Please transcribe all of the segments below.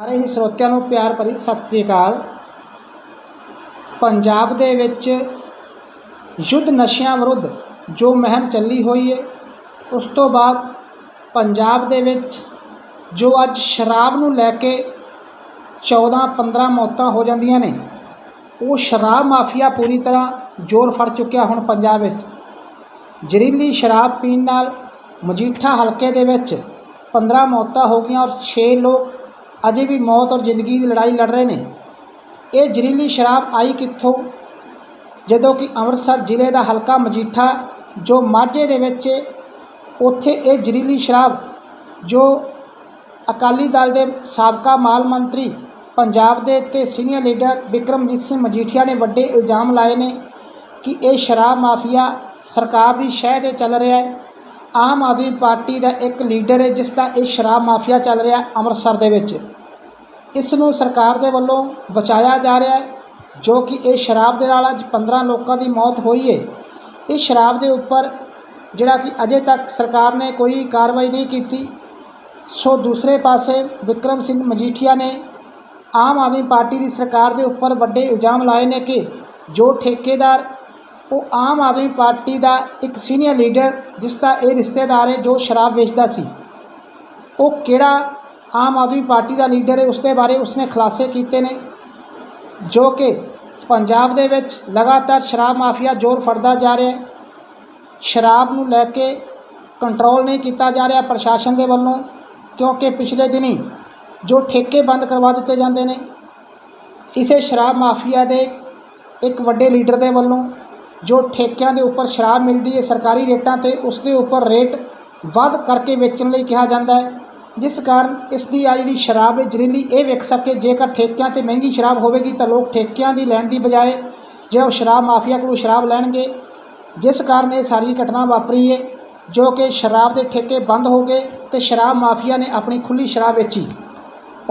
ਸਾਰੇ ਹੀ ਸਰੋਤਿਆਂ ਨੂੰ ਪਿਆਰ ਭਰੀ ਸਤਿ ਸ੍ਰੀ ਅਕਾਲ। ਪੰਜਾਬ ਦੇ ਵਿੱਚ ਯੁੱਧ ਨਸ਼ਿਆਂ ਵਿਰੁੱਧ ਜੋ ਮਹਿਮ ਚੱਲੀ ਹੋਈ ਹੈ ਉਸ ਤੋਂ ਬਾਅਦ ਪੰਜਾਬ ਦੇ ਵਿੱਚ ਜੋ ਅੱਜ ਸ਼ਰਾਬ ਨੂੰ ਲੈ ਕੇ 14 15 ਮੌਤਾਂ ਹੋ ਜਾਂਦੀਆਂ ਨੇ, ਉਹ ਸ਼ਰਾਬ ਮਾਫੀਆ ਪੂਰੀ ਤਰ੍ਹਾਂ ਜ਼ੋਰ ਫੜ ਚੁੱਕਿਆ ਹੁਣ ਪੰਜਾਬ ਵਿੱਚ। ਜ਼ਹਿਰੀਲੀ ਸ਼ਰਾਬ ਪੀਣ ਨਾਲ ਮਜੀਠਾ ਹਲਕੇ ਦੇ ਵਿੱਚ 15 ਮੌਤਾਂ ਹੋ ਗਈਆਂ ਔਰ 6 ਲੋਕ ਅਜੇ ਵੀ ਮੌਤ ਔਰ ਜ਼ਿੰਦਗੀ ਦੀ ਲੜਾਈ ਲੜ ਰਹੇ ਨੇ। ਇਹ ਜ਼ਹਿਰੀਲੀ ਸ਼ਰਾਬ ਆਈ ਕਿੱਥੋਂ? ਜਦੋਂ ਕਿ ਅੰਮ੍ਰਿਤਸਰ ਜ਼ਿਲ੍ਹੇ ਦਾ ਹਲਕਾ ਮਜੀਠਾ, ਜੋ ਮਾਝੇ ਦੇ ਵਿੱਚ ਉੱਥੇ ਇਹ ਜ਼ਹਿਰੀਲੀ ਸ਼ਰਾਬ, ਜੋ ਅਕਾਲੀ ਦਲ ਦੇ ਸਾਬਕਾ ਮਾਲ ਮੰਤਰੀ, ਪੰਜਾਬ ਦੇ ਤੇ ਸੀਨੀਅਰ ਲੀਡਰ ਬਿਕਰਮਜੀਤ ਸਿੰਘ ਮਜੀਠੀਆ ਨੇ ਵੱਡੇ ਇਲਜ਼ਾਮ ਲਾਏ ਨੇ ਕਿ ਇਹ ਸ਼ਰਾਬ ਮਾਫੀਆ ਸਰਕਾਰ ਦੀ ਸ਼ਹਿ 'ਤੇ ਚੱਲ ਰਿਹਾ ਹੈ ਆਮ ਆਦਮੀ ਪਾਰਟੀ ਦਾ ਇੱਕ ਲੀਡਰ ਹੈ, ਜਿਸ ਦਾ ਇਹ ਸ਼ਰਾਬ ਮਾਫੀਆ ਚੱਲ ਰਿਹਾ ਅੰਮ੍ਰਿਤਸਰ ਦੇ ਵਿੱਚ। ਇਸ ਨੂੰ ਸਰਕਾਰ ਦੇ ਵੱਲੋਂ ਬਚਾਇਆ ਜਾ ਰਿਹਾ ਹੈ, ਜੋ ਕਿ ਇਹ ਸ਼ਰਾਬ ਦੇ ਨਾਲ ਅੱਜ 15 ਲੋਕਾਂ ਦੀ ਮੌਤ ਹੋਈ ਹੈ। ਇਸ ਸ਼ਰਾਬ ਦੇ ਉੱਪਰ ਜਿਹੜਾ ਕਿ ਅਜੇ ਤੱਕ ਸਰਕਾਰ ਨੇ ਕੋਈ ਕਾਰਵਾਈ ਨਹੀਂ ਕੀਤੀ, ਸੋ ਦੂਸਰੇ ਪਾਸੇ ਵਿਕਰਮ ਸਿੰਘ ਮਜੀਠੀਆ ਨੇ ਆਮ ਆਦਮੀ ਪਾਰਟੀ ਦੀ ਸਰਕਾਰ ਦੇ ਉੱਪਰ ਵੱਡੇ ਇਲਜ਼ਾਮ ਲਾਏ ਨੇ ਕਿ ਜੋ ਠੇਕੇਦਾਰ ਉਹ ਆਮ ਆਦਮੀ ਪਾਰਟੀ ਦਾ ਇੱਕ ਸੀਨੀਅਰ ਲੀਡਰ ਜਿਸ ਦਾ ਇਹ ਰਿਸ਼ਤੇਦਾਰ ਹੈ ਜੋ ਸ਼ਰਾਬ ਵੇਚਦਾ ਸੀ। ਉਹ ਕਿਹੜਾ ਆਮ ਆਦਮੀ ਪਾਰਟੀ ਦਾ ਲੀਡਰ ਹੈ ਉਸ ਦੇ ਬਾਰੇ ਉਸਨੇ ਖੁਲਾਸੇ ਕੀਤੇ ਨੇ, ਜੋ ਕਿ ਪੰਜਾਬ ਦੇ ਵਿੱਚ ਲਗਾਤਾਰ ਸ਼ਰਾਬ ਮਾਫੀਆ ਜ਼ੋਰ ਫੜਦਾ ਜਾ ਰਿਹਾ ਹੈ। ਸ਼ਰਾਬ ਨੂੰ ਲੈ ਕੇ ਕੰਟਰੋਲ ਨਹੀਂ ਕੀਤਾ ਜਾ ਰਿਹਾ ਪ੍ਰਸ਼ਾਸਨ ਦੇ ਵੱਲੋਂ, ਕਿਉਂਕਿ ਪਿਛਲੇ ਦਿਨੀ ਜੋ ਠੇਕੇ ਬੰਦ ਕਰਵਾ ਦਿੱਤੇ ਜਾਂਦੇ ਨੇ, ਇਸੇ ਸ਼ਰਾਬ ਮਾਫੀਆ ਦੇ ਇੱਕ ਵੱਡੇ ਲੀਡਰ ਦੇ ਵੱਲੋਂ ਜੋ ਠੇਕਿਆਂ ਦੇ ਉੱਪਰ ਸ਼ਰਾਬ ਮਿਲਦੀ ਹੈ, ਸਰਕਾਰੀ ਰੇਟਾਂ ਤੇ ਉਸ ਦੇ ਉੱਪਰ ਰੇਟ ਵੱਧ ਕਰਕੇ ਵੇਚਣ ਲਈ ਕਿਹਾ ਜਾਂਦਾ ਹੈ। ਜਿਸ ਕਾਰਨ ਇਸ ਦੀ ਆ ਜਿਹੜੀ ਸ਼ਰਾਬ ਹੈ, ਜ਼ਹਿਰੀਲੀ, ਇਹ ਵਿਕ ਸਕੇ ਜੇਕਰ ਠੇਕਿਆਂ ਤੇ ਮਹਿੰਗੀ ਸ਼ਰਾਬ ਹੋਵੇਗੀ ਤਾਂ ਲੋਕ ਠੇਕਿਆਂ ਦੀ ਲੈਣ ਦੀ ਬਜਾਏ ਜਿਹੜਾ ਉਹ ਸ਼ਰਾਬ ਮਾਫੀਆ ਕੋਲੋਂ ਸ਼ਰਾਬ ਲੈਣਗੇ। ਜਿਸ ਕਾਰਨ ਇਹ ਸਾਰੀ ਘਟਨਾ ਵਾਪਰੀ ਹੈ, ਜੋ ਕਿ ਸ਼ਰਾਬ ਦੇ ਠੇਕੇ ਬੰਦ ਹੋ ਗਏ ਤੇ ਸ਼ਰਾਬ ਮਾਫੀਆ ਨੇ ਆਪਣੀ ਖੁੱਲੀ ਸ਼ਰਾਬ ਵੇਚੀ।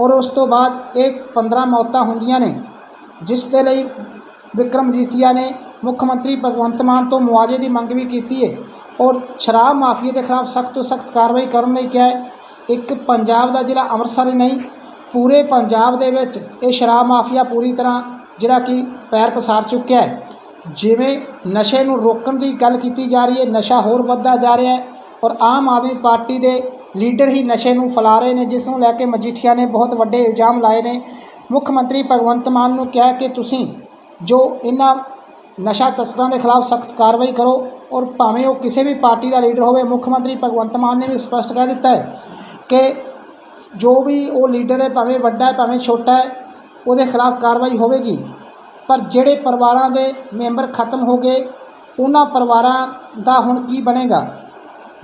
ਔਰ ਉਸ ਤੋਂ ਬਾਅਦ ਇਹ 15 ਮੌਤਾਂ ਹੁੰਦੀਆਂ ਨੇ, ਜਿਸ ਦੇ ਲਈ ਵਿਕਰਮ ਜੀਠੀਆ ਨੇ ਮੁੱਖ ਮੰਤਰੀ ਭਗਵੰਤ ਮਾਨ ਤੋਂ ਮੁਆਵਜ਼ੇ ਦੀ ਮੰਗ ਵੀ ਕੀਤੀ ਹੈ ਔਰ ਸ਼ਰਾਬ ਮਾਫੀਆ ਦੇ ਖਿਲਾਫ ਸਖਤ ਤੋਂ ਸਖਤ ਕਾਰਵਾਈ ਕਰਨ ਲਈ ਕਿਹਾ ਹੈ। ਇੱਕ ਪੰਜਾਬ ਦਾ ਜ਼ਿਲ੍ਹਾ ਅੰਮ੍ਰਿਤਸਰ ਹੀ ਨਹੀਂ, ਪੂਰੇ ਪੰਜਾਬ ਦੇ ਵਿੱਚ ਇਹ ਸ਼ਰਾਬ ਮਾਫੀਆ ਪੂਰੀ ਤਰ੍ਹਾਂ ਜਿਹੜਾ ਕਿ ਪੈਰ ਪਸਾਰ ਚੁੱਕਿਆ ਹੈ। ਜਿਵੇਂ ਨਸ਼ੇ ਨੂੰ ਰੋਕਣ ਦੀ ਗੱਲ ਕੀਤੀ ਜਾ ਰਹੀ ਹੈ, ਨਸ਼ਾ ਹੋਰ ਵੱਧਦਾ ਜਾ ਰਿਹਾ ਹੈ ਔਰ ਆਮ ਆਦਮੀ ਪਾਰਟੀ ਦੇ ਲੀਡਰ ਹੀ ਨਸ਼ੇ ਨੂੰ ਫੈਲਾ ਰਹੇ ਨੇ, ਜਿਸ ਨੂੰ ਲੈ ਕੇ ਮਜੀਠੀਆ ਨੇ ਬਹੁਤ ਵੱਡੇ ਇਲਜ਼ਾਮ ਲਾਏ ਨੇ। ਮੁੱਖ ਮੰਤਰੀ ਭਗਵੰਤ ਮਾਨ ਨੂੰ ਕਿਹਾ ਕਿ ਤੁਸੀਂ ਜੋ ਇਹਨਾਂ ਨਸ਼ਾ ਤਸਕਰਾਂ ਦੇ ਖਿਲਾਫ ਸਖਤ ਕਾਰਵਾਈ ਕਰੋ ਔਰ ਭਾਵੇਂ ਉਹ ਕਿਸੇ ਵੀ ਪਾਰਟੀ ਦਾ ਲੀਡਰ ਹੋਵੇ, ਮੁੱਖ ਮੰਤਰੀ ਭਗਵੰਤ ਮਾਨ ਨੇ ਵੀ ਸਪਸ਼ਟ ਕਹਿ ਦਿੱਤਾ ਹੈ ਕਿ ਜੋ ਵੀ ਉਹ ਲੀਡਰ ਹੈ, ਭਾਵੇਂ ਵੱਡਾ ਹੈ, ਭਾਵੇਂ ਛੋਟਾ ਹੈ, ਉਹਦੇ ਖਿਲਾਫ ਕਾਰਵਾਈ ਹੋਵੇਗੀ। ਪਰ ਜਿਹੜੇ ਪਰਿਵਾਰਾਂ ਦੇ ਮੈਂਬਰ ਖਤਮ ਹੋ ਗਏ, ਉਹਨਾਂ ਪਰਿਵਾਰਾਂ ਦਾ ਹੁਣ ਕੀ ਬਣੇਗਾ?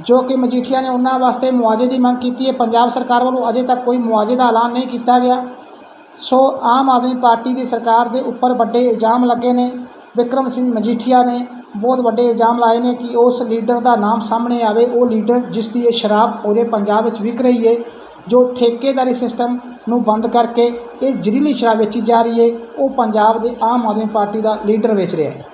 ਜੋ ਕਿ ਮਜੀਠੀਆ ਨੇ ਉਹਨਾਂ ਵਾਸਤੇ ਮੁਆਵਜ਼ੇ ਦੀ ਮੰਗ ਕੀਤੀ ਹੈ। ਪੰਜਾਬ ਸਰਕਾਰ ਵੱਲੋਂ ਅਜੇ ਤੱਕ ਕੋਈ ਮੁਆਵਜ਼ੇ ਦਾ ਐਲਾਨ ਨਹੀਂ ਕੀਤਾ ਗਿਆ। ਸੋ ਆਮ ਆਦਮੀ ਪਾਰਟੀ ਦੀ ਸਰਕਾਰ ਦੇ ਉੱਪਰ ਵੱਡੇ ਇਲਜ਼ਾਮ ਲੱਗੇ ਨੇ। ਵਿਕਰਮ ਸਿੰਘ ਮਜੀਠੀਆ ਨੇ ਬਹੁਤ ਵੱਡੇ ਇਲਜ਼ਾਮ ਲਾਏ ਨੇ ਕਿ ਉਸ ਲੀਡਰ ਦਾ ਨਾਮ ਸਾਹਮਣੇ ਆਵੇ, ਉਹ ਲੀਡਰ ਜਿਸ ਦੀ ਇਹ ਸ਼ਰਾਬ ਪੂਰੇ ਪੰਜਾਬ ਵਿੱਚ ਵਿਕ ਰਹੀ ਹੈ ਜੋ ਠੇਕੇਦਾਰੀ ਸਿਸਟਮ ਨੂੰ ਬੰਦ ਕਰਕੇ ਇਹ ਜ਼ਹਿਰੀਲੀ ਸ਼ਰਾਬ ਵੇਚੀ ਜਾ ਰਹੀ ਹੈ ਉਹ ਪੰਜਾਬ ਦੇ ਆਮ ਆਦਮੀ ਪਾਰਟੀ ਦਾ ਲੀਡਰ ਵੇਚ ਰਿਹਾ ਹੈ।